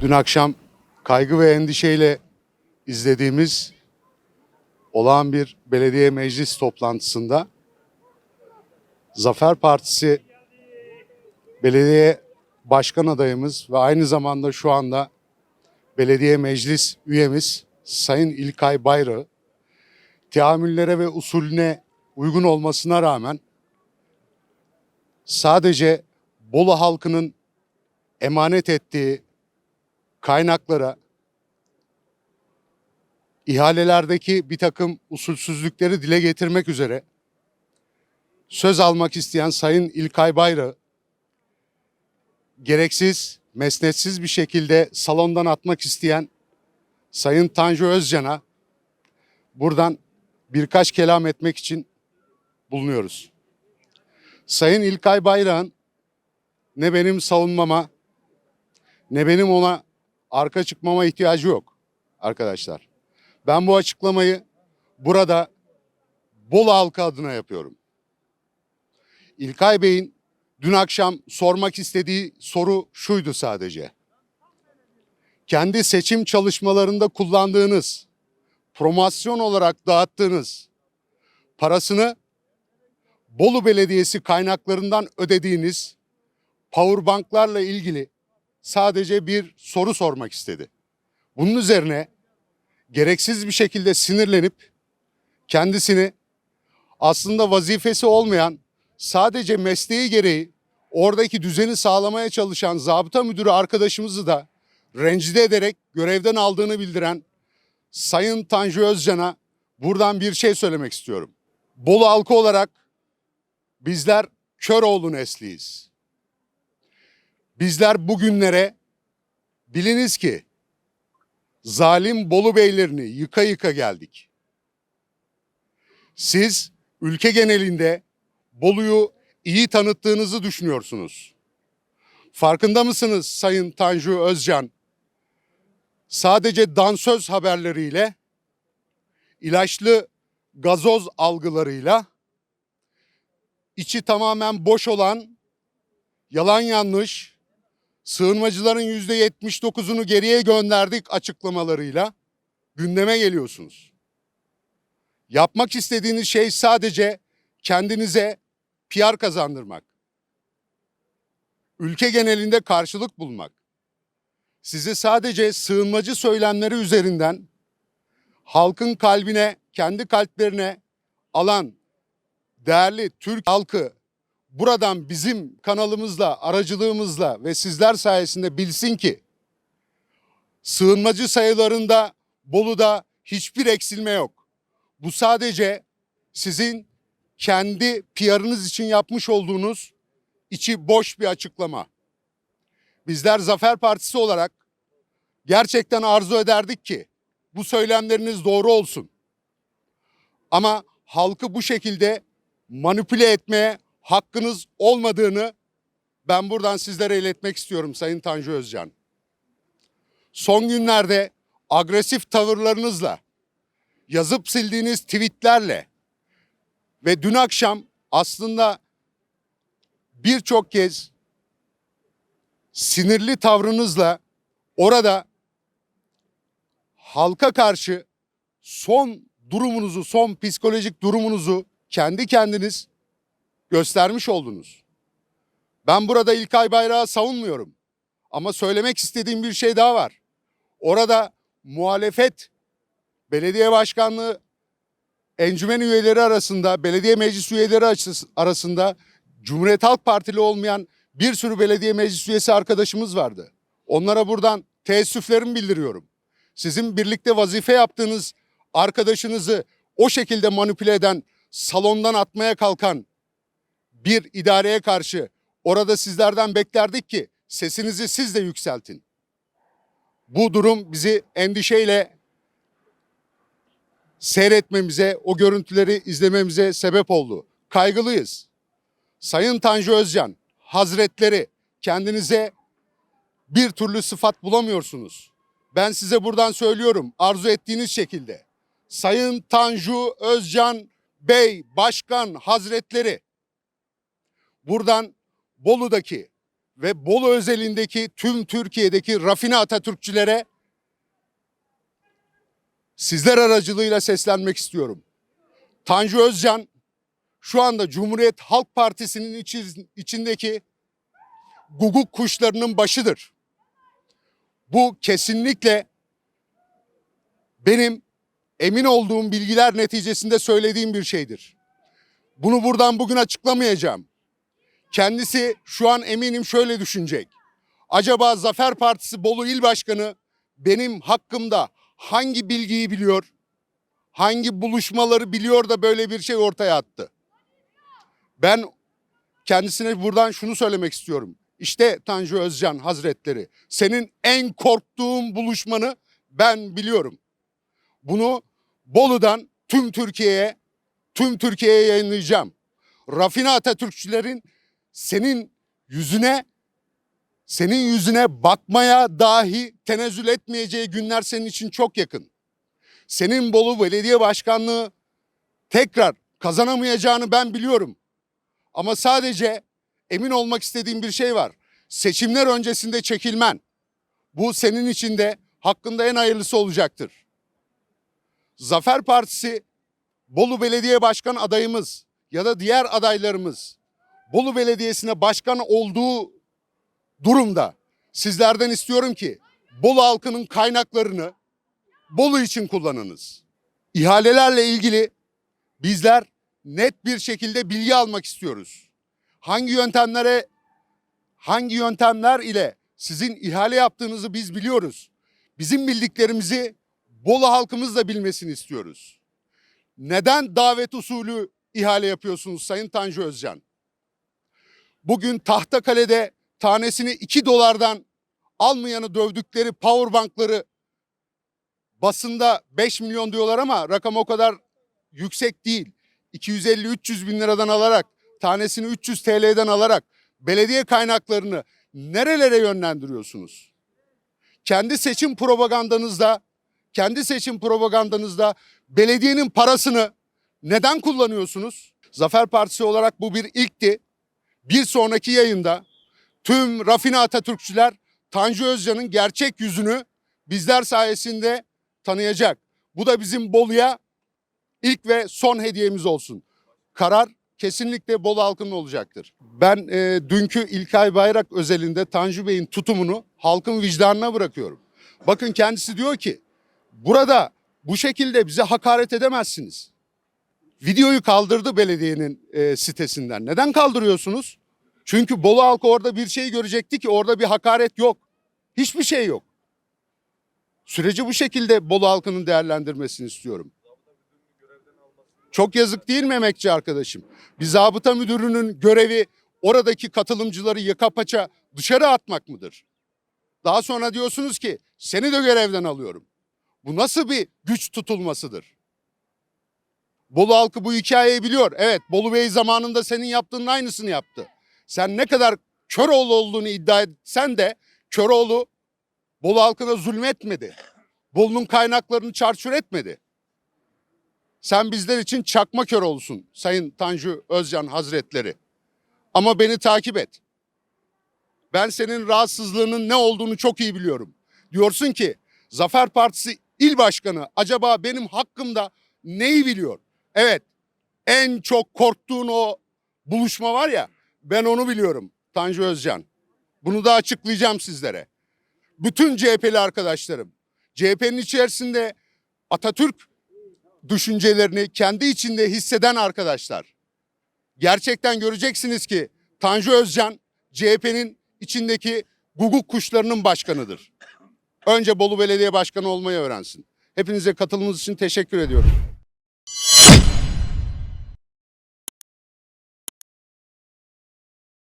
Dün akşam kaygı ve endişeyle izlediğimiz olağan bir belediye meclis toplantısında Zafer Partisi belediye başkan adayımız ve aynı zamanda şu anda belediye meclis üyemiz Sayın İlkay Bayrağı teamüllere ve usulüne uygun olmasına rağmen sadece Bolu halkının emanet ettiği kaynaklara ihalelerdeki bir takım usulsüzlükleri dile getirmek üzere söz almak isteyen Sayın İlkay Bayrağı gereksiz, mesnetsiz bir şekilde salondan atmak isteyen Sayın Tanju Özcan'a buradan birkaç kelam etmek için bulunuyoruz. Sayın İlkay Bayrak'ın ne benim savunmama ne benim ona arka çıkmama ihtiyacı yok arkadaşlar. Ben bu açıklamayı burada Bolu halkı adına yapıyorum. İlkay Bey'in dün akşam sormak istediği soru şuydu sadece. Kendi seçim çalışmalarında kullandığınız, promosyon olarak dağıttığınız parasını Bolu Belediyesi kaynaklarından ödediğiniz powerbanklarla ilgili sadece bir soru sormak istedi. Bunun üzerine gereksiz bir şekilde sinirlenip kendisini aslında vazifesi olmayan sadece mesleği gereği oradaki düzeni sağlamaya çalışan zabıta müdürü arkadaşımızı da rencide ederek görevden aldığını bildiren Sayın Tanju Özcan'a buradan bir şey söylemek istiyorum. Bolu halkı olarak bizler Köroğlu nesliyiz. Bizler bugünlere biliniz ki zalim Bolu beylerini yıka yıka geldik. Siz ülke genelinde Bolu'yu iyi tanıttığınızı düşünüyorsunuz. Farkında mısınız Sayın Tanju Özcan? Sadece dansöz haberleriyle, ilaçlı gazoz algılarıyla, içi tamamen boş olan, yalan yanlış, sığınmacıların yüzde 79'unu geriye gönderdik açıklamalarıyla gündeme geliyorsunuz. Yapmak istediğiniz şey sadece kendinize PR kazandırmak. Ülke genelinde karşılık bulmak. Sizi sadece sığınmacı söylemleri üzerinden halkın kalbine, kendi kalplerine alan değerli Türk halkı buradan bizim kanalımızla, aracılığımızla ve sizler sayesinde bilsin ki sığınmacı sayılarında Bolu'da hiçbir eksilme yok. Bu sadece sizin kendi PR'ınız için yapmış olduğunuz içi boş bir açıklama. Bizler Zafer Partisi olarak gerçekten arzu ederdik ki bu söylemleriniz doğru olsun. Ama halkı bu şekilde manipüle etmeye hakkınız olmadığını ben buradan sizlere iletmek istiyorum Sayın Tanju Özcan. Son günlerde agresif tavırlarınızla, yazıp sildiğiniz tweetlerle ve dün akşam aslında birçok kez sinirli tavrınızla orada halka karşı son durumunuzu, son psikolojik durumunuzu kendi kendiniz göstermiş oldunuz. Ben burada İlkay Bayrağı savunmuyorum. Ama söylemek istediğim bir şey daha var. Orada muhalefet, belediye başkanlığı, encümen üyeleri arasında, belediye meclis üyeleri arasında Cumhuriyet Halk Partili olmayan bir sürü belediye meclis üyesi arkadaşımız vardı. Onlara buradan teessüflerimi bildiriyorum. Sizin birlikte vazife yaptığınız arkadaşınızı o şekilde manipüle eden, salondan atmaya kalkan bir idareye karşı orada sizlerden beklerdik ki sesinizi siz de yükseltin. Bu durum bizi endişeyle seyretmemize, o görüntüleri izlememize sebep oldu. Kaygılıyız. Sayın Tanju Özcan, Hazretleri kendinize bir türlü sıfat bulamıyorsunuz. Ben size buradan söylüyorum arzu ettiğiniz şekilde. Sayın Tanju Özcan Bey, Başkan Hazretleri buradan Bolu'daki ve Bolu özelindeki tüm Türkiye'deki rafine Atatürkçülere sizler aracılığıyla seslenmek istiyorum. Tanju Özcan şu anda Cumhuriyet Halk Partisi'nin içi- içindeki guguk kuşlarının başıdır. Bu kesinlikle benim emin olduğum bilgiler neticesinde söylediğim bir şeydir. Bunu buradan bugün açıklamayacağım. Kendisi şu an eminim şöyle düşünecek. Acaba Zafer Partisi Bolu İl Başkanı benim hakkımda hangi bilgiyi biliyor? Hangi buluşmaları biliyor da böyle bir şey ortaya attı? Ben kendisine buradan şunu söylemek istiyorum. İşte Tanju Özcan Hazretleri senin en korktuğun buluşmanı ben biliyorum. Bunu Bolu'dan tüm Türkiye'ye tüm Türkiye'ye yayınlayacağım. Rafine Atatürkçülerin senin yüzüne senin yüzüne bakmaya dahi tenezzül etmeyeceği günler senin için çok yakın. Senin Bolu Belediye Başkanlığı tekrar kazanamayacağını ben biliyorum. Ama sadece emin olmak istediğim bir şey var. Seçimler öncesinde çekilmen. Bu senin için de hakkında en hayırlısı olacaktır. Zafer Partisi Bolu Belediye Başkan adayımız ya da diğer adaylarımız Bolu Belediyesi'ne başkan olduğu durumda sizlerden istiyorum ki Bolu halkının kaynaklarını Bolu için kullanınız. İhalelerle ilgili bizler net bir şekilde bilgi almak istiyoruz. Hangi yöntemlere hangi yöntemler ile sizin ihale yaptığınızı biz biliyoruz. Bizim bildiklerimizi Bolu halkımız da bilmesini istiyoruz. Neden davet usulü ihale yapıyorsunuz Sayın Tanju Özcan? Bugün Tahtakale'de tanesini 2 dolardan almayanı dövdükleri powerbankları basında 5 milyon diyorlar ama rakam o kadar yüksek değil. 250-300 bin liradan alarak tanesini 300 TL'den alarak belediye kaynaklarını nerelere yönlendiriyorsunuz? Kendi seçim propagandanızda, kendi seçim propagandanızda belediyenin parasını neden kullanıyorsunuz? Zafer Partisi olarak bu bir ilkti. Bir sonraki yayında tüm rafine Atatürkçüler Tanju Özcan'ın gerçek yüzünü bizler sayesinde tanıyacak. Bu da bizim Bolu'ya ilk ve son hediyemiz olsun. Karar kesinlikle Bolu halkının olacaktır. Ben e, dünkü İlkay Bayrak özelinde Tanju Bey'in tutumunu halkın vicdanına bırakıyorum. Bakın kendisi diyor ki burada bu şekilde bize hakaret edemezsiniz. Videoyu kaldırdı belediyenin e, sitesinden. Neden kaldırıyorsunuz? Çünkü Bolu halkı orada bir şey görecekti ki orada bir hakaret yok. Hiçbir şey yok. Süreci bu şekilde Bolu halkının değerlendirmesini istiyorum. Çok yazık değil mi emekçi arkadaşım? Bir zabıta müdürünün görevi oradaki katılımcıları yaka paça dışarı atmak mıdır? Daha sonra diyorsunuz ki seni de görevden alıyorum. Bu nasıl bir güç tutulmasıdır? Bolu halkı bu hikayeyi biliyor. Evet Bolu Bey zamanında senin yaptığının aynısını yaptı. Sen ne kadar Köroğlu olduğunu iddia etsen de Köroğlu Bolu halkına zulmetmedi. Bolu'nun kaynaklarını çarçur etmedi. Sen bizler için çakma kör olsun Sayın Tanju Özcan Hazretleri. Ama beni takip et. Ben senin rahatsızlığının ne olduğunu çok iyi biliyorum. Diyorsun ki Zafer Partisi il başkanı acaba benim hakkımda neyi biliyor? Evet en çok korktuğun o buluşma var ya ben onu biliyorum Tanju Özcan. Bunu da açıklayacağım sizlere. Bütün CHP'li arkadaşlarım CHP'nin içerisinde Atatürk düşüncelerini kendi içinde hisseden arkadaşlar. Gerçekten göreceksiniz ki Tanju Özcan CHP'nin içindeki guguk kuşlarının başkanıdır. Önce Bolu Belediye Başkanı olmayı öğrensin. Hepinize katılımınız için teşekkür ediyorum.